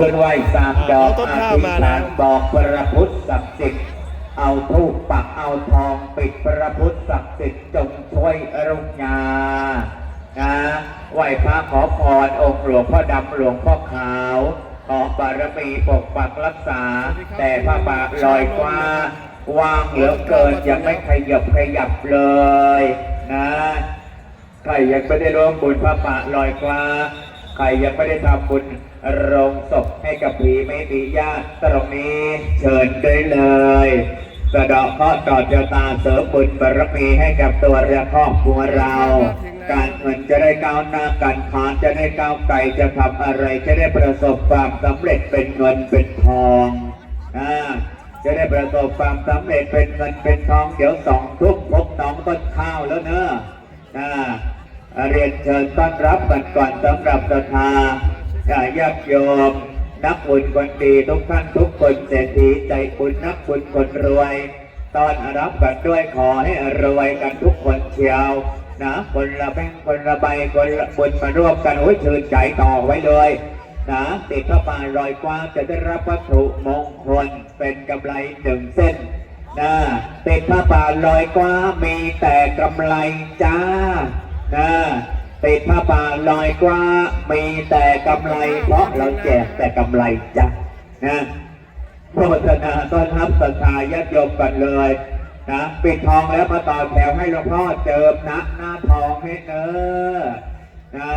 เพื่อนไหวสามดอกเอาต้นอข้าวธิษมาฐาแล้นวบอกพระพุทธศักดิ์สิทธิ์เอาทูปปักเอาทองปิดพระพุทธศักดิ์สิทธิ์จงช่วยอรุณานะไหวพระขอพรองค์หลวงพ่อดำหลวงพ่อขาวขอบารมีปกปักรักษา แต่พระบาทลอยฟ้าวางเหลือเกินยังไม่ขยับขยับเลยนะใครยังไม่ได้ร่วมบุญพระป่าลอยฟ้าใครยังไม่ได้ทำบุญ โรงศพให้กับผีไม่มีญาติตรงนี้เชิญได้เลยสะดาะเคราะห์ต่อชะตาเสริมบุญบารมีให้กับตัวและครอบครัวเรา การเงินจะได้ก้าวหน้าการค้าจะได้ก้าวไกลจะทำอะไรจะได้ประสบความสำเร็จเป็นเงินเป็นทองอ่าจะได้ประสบความสำเร็จเป็นเงินเป็นทองเดี๋ยวสองทุ่มพบน้องต้นข้าวแล้วเนอะอ่าเรียนเชิญต้อนรับกันก่อนสำหรับศรัทธา ญาติโยม นักบุญคนดีทุกท่านทุกคนเศรษฐีใจบุญนักบุญคนรวย ตอนรับกันด้วยขอให้รวยกันทุกคนเชียวนะคนละแบงค์คนละใบคนละบุญมาร่วมกันโอ้ยชื่นใจต่อไว้เลยนะติดพระปาลอยกว้างจะได้รับวัตถุมงคลเป็นกำไรหนึ่งเส้นนะติดพระป่าลอยกว้ามีแต่กำไรจ้านะ ติดพระป่าลอยกว้ามีแต่กำไร เพราะเราแจกแต่กำไรจ้ะนะโฆษณาต้อนรับศรัทธาญาติโยมกันเลยนะปิดทองแล้วมาต่อแถวให้หลวงพ่อเจิมนะหน้าทองให้เนอนะ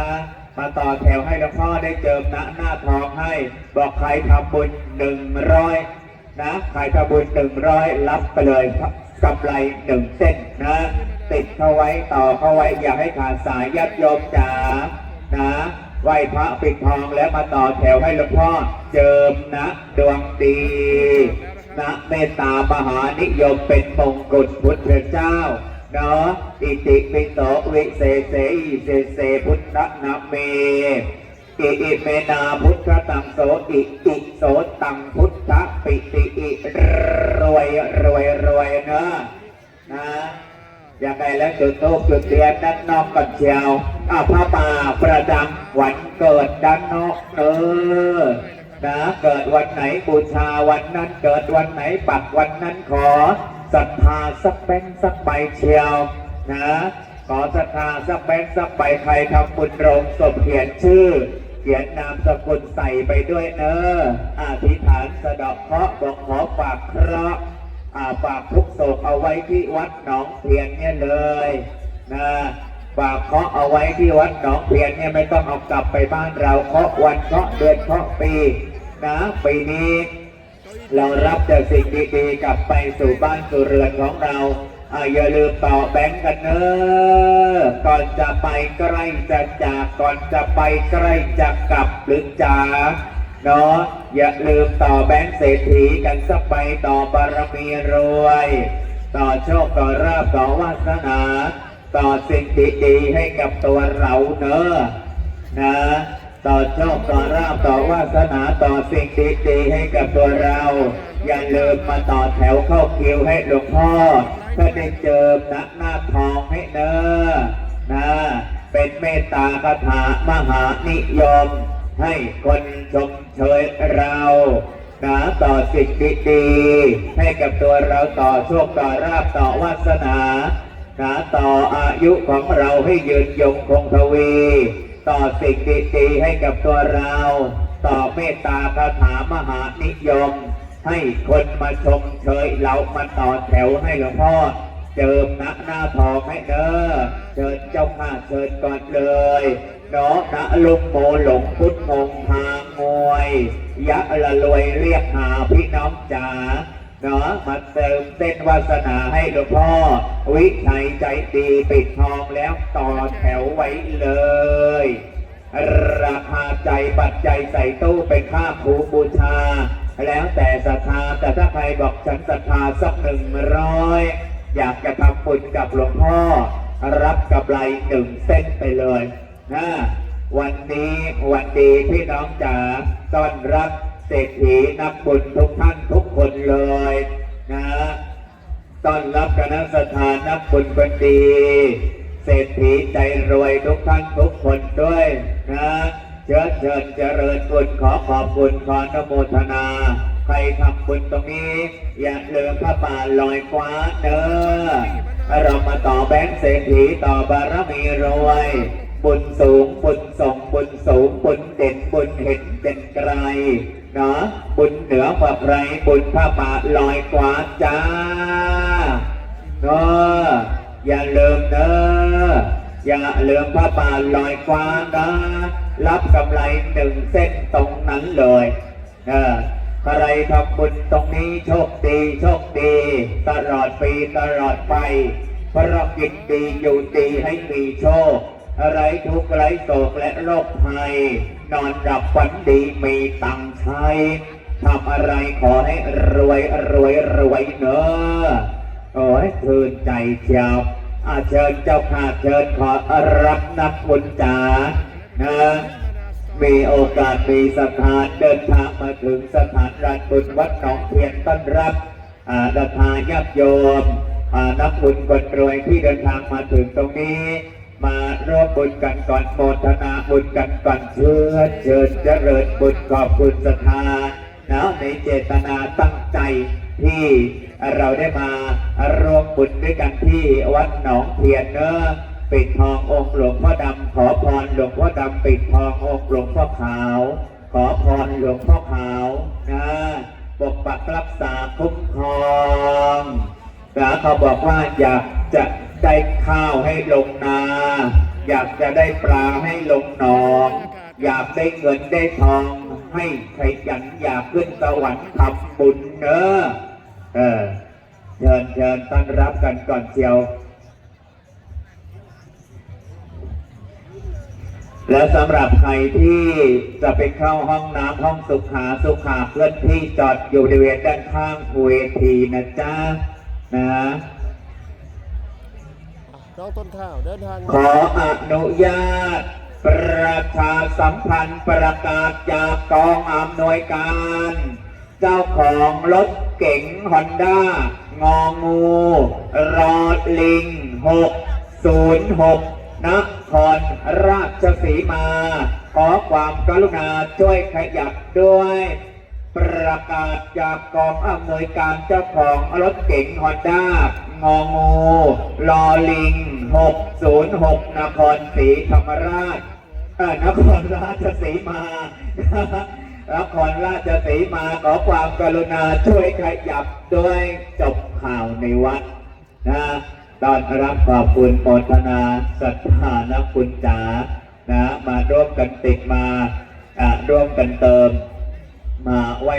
มาต่อแถวให้หลวงพ่อได้เจิมนะหน้าทองให้ บอกใครทำบุญหนึ่งร้อยนะขายกระบุญหนึ่งร้อยรับไปเลยกำไรหนึ่งเส้นนะ ติดเข้าไว้ต่อเข้าไว้อย่าให้ขาดสายยัดโยมจ๋านะไหว้พระปิดทองแล้วมาต่อแถวให้หลวงพ่อเจิมนะดวงดีนะเมตตามหานิยมเป็นมงกุฎพุทธเจ้าเนาะอิติปิโสวิเศษเสอิเศษเสพุทธนะเมอิอิเมนาพุทธตังโสอิอิโสตังพุทธปิติอิรวยรวยรวยเนอะนะ ยังไงแล้วจุดโตจุดเทียนด้านนอกก่อนเชียวอ้าพระป่าประจำวันเกิดด้านนอกเออนะเกิดวันไหนบูชาวันนั้นเกิดวันไหนปักวันนั้นขอศรัทธาสักเป็นสักใบเชียวนะขอศรัทธาสักแบงค์สักใบใครทำบุญโรงศพเขียนชื่อ เขียนนามสกุลใส่ไปด้วยเนออธิษฐานสะดอกเคราะห์บอกขอฝากเคราะห์อ่า ฝากทุกโศกเอาไว้ที่วัดหนองเพียนเนี่ยเลยนะฝากเคาะเอาไว้ที่วัดหนองเพียนเนี่ยไม่ต้องเอากลับไปบ้านเราเคาะวันเคาะเดือนเคาะปีนะปีนี้เรารับแต่สิ่งดีๆกลับไปสู่บ้านสู่เรือนของเราอ่าอย่าลืมต่อแบงก์กันเนอะก่อนจะไปใกล้จะจากก่อนจะไปใกล้จะกลับหรือจา เนาะอย่าลืมต่อแบงก์เศรษฐีกันสักไปต่อบารมีรวย ต่อโชคต่อราบต่อวาสนา ต่อสิ่งดีๆให้กับตัวเราเนอะนะต่อโชคต่อราบต่อวาสนาต่อสิ่งดีๆให้กับตัวเรา อย่าลืมมาต่อแถวเข้าคิวให้หลวงพ่อเพื่อได้เจอนักหน้าทองให้เนอะนะเป็นเมตตาคาถามหานิยม ให้คนชมเชยเรานะต่อสิ่งดีๆให้กับตัวเราต่อโชคต่อราบต่อวาสนานะต่ออายุของเราให้ยืนยงคงทวี ต่อสิ่งดีๆให้กับตัวเรา ต่อเมตตาคาถามหานิยม ให้คนมาชมเชยเรามาต่อแถวให้หลวงพ่อ เจิมนะหน้าทองให้เด้อเชิญเจ้าข้าเชิญก่อนเลยเนาะนะลุงโมหลงพุทธงงทางวยยะละรวยเรียกหาพี่น้องจ๋าเนาะมาเติมเส้นวาสนาให้หลวงพ่อ วิชัยใจดีปิดทองแล้วต่อแถวไว้เลย ราคาใจปัจจัยใส่ตู้เป็นค่าภูบูชา แล้วแต่ศรัทธาแต่ถ้าใครบอกฉันศรัทธาสักหนึ่งร้อย อยากจะทำบุญกับหลวงพ่อ รับกำไรหนึ่งเส้นไปเลยนะวันนี้วันดีพี่น้องจ๋าต้อนรับเศรษฐีนักบุญทุกท่านทุกคนเลยนะต้อนรับคณะสถานนักบุญคนดี เศรษฐีใจรวยทุกท่านทุกคนด้วยนะ เชิญเชิญเจริญบุญขอขอบคุณขอนโมทนา ใครทำบุญตรงนี้ อย่าลืมพระบาทลอยฟ้าเด้อเรามาต่อแบงค์เศรษฐีต่อบารมีรวย บุญสูงบุญส่งบุญสูงบุญเด่นบุญเห็นเป็นไกลเนาะบุญเหนือกว่าใครบุญพระบาทลอยฟ้าจ้าเนาะอย่าลืมเด้อ อย่าเลืมพระบาทลอยฟ้านะรับกำไรหนึ่งเส้นตรงนั้นเลยเออใครทำบุญตรงนี้โชคดีโชคดี ตลอดปีตลอดไปพระกินดีอยู่ดีให้มีโชคอะไรทุกข์ไรโศกและโรคภัย นอนหลับฝันดีมีตังค์ใช้ทำอะไรขอให้รวยรวยรวยเนอะโอ้ยชื่นใจเชียว อาเชิญเจ้าค่ะเชิญขอรับนักบุญจ๋านะมีโอกาสมีสถานเดินทางมาถึงสถานรันบุญวัดหนองเพียนต้อนรับอาดาทาญาติโยมอานักบุญคนรวยที่เดินทางมาถึงตรงนี้ มาร่วมบุญกันก่อนโมทนาบุญกันก่อนเชิญเชิญเจริญบุญขอบคุณศรัทธานะในเจตนาตั้งใจ ที่เราได้มาร่วมบุญด้วยกันที่วัดหนองเพียนเนอะปิดทององค์หลวงพ่อดำขอพรหลวงพ่อดำปิดทององค์หลวงพ่อขาว ขอพรหลวงพ่อขาวนะปกปักรักษาคุ้มครองนะเขาบอกว่าอยากจะได้ข้าวให้ลงนา อยากจะได้ปลาให้ลงหนอง อยากได้เงินได้ทองให้ใครยันอยากขึ้นสวรรค์ทำบุญเนอะ เออเชิญเชิญต้อนรับกันก่อนเชียว และสำหรับใครที่จะไปเข้าห้องน้ำห้องสุขาสุขาเพื่อนที่จอดอยู่ในเวทด้านข้างเวทีนะจ๊ะนะน้องต้นข้าวเดินทางขออนุญาตประชาสัมพันธ์ประกาศจากกองอำนวยการ เจ้าของรถ เก๋งฮอนด้างองูรอลิง606นย์หกนครราชสีมา ขอความกรุณาช่วยขยับด้วย ประกาศจากกองอำนวยการเจ้าของรถเก๋งฮอนด้างองูลอลิง 606 นครศรีธรรมราชเอ่อนครราชสีมา นครราชสีมาขอความกรุณาช่วยขยับด้วยจบข่าวในวัดนะตอนรับขอบคุณโมทนาศรัทธานักคุณจ๋านะมาร่วมกันติดมาอะร่วมกันเติมมาไหว้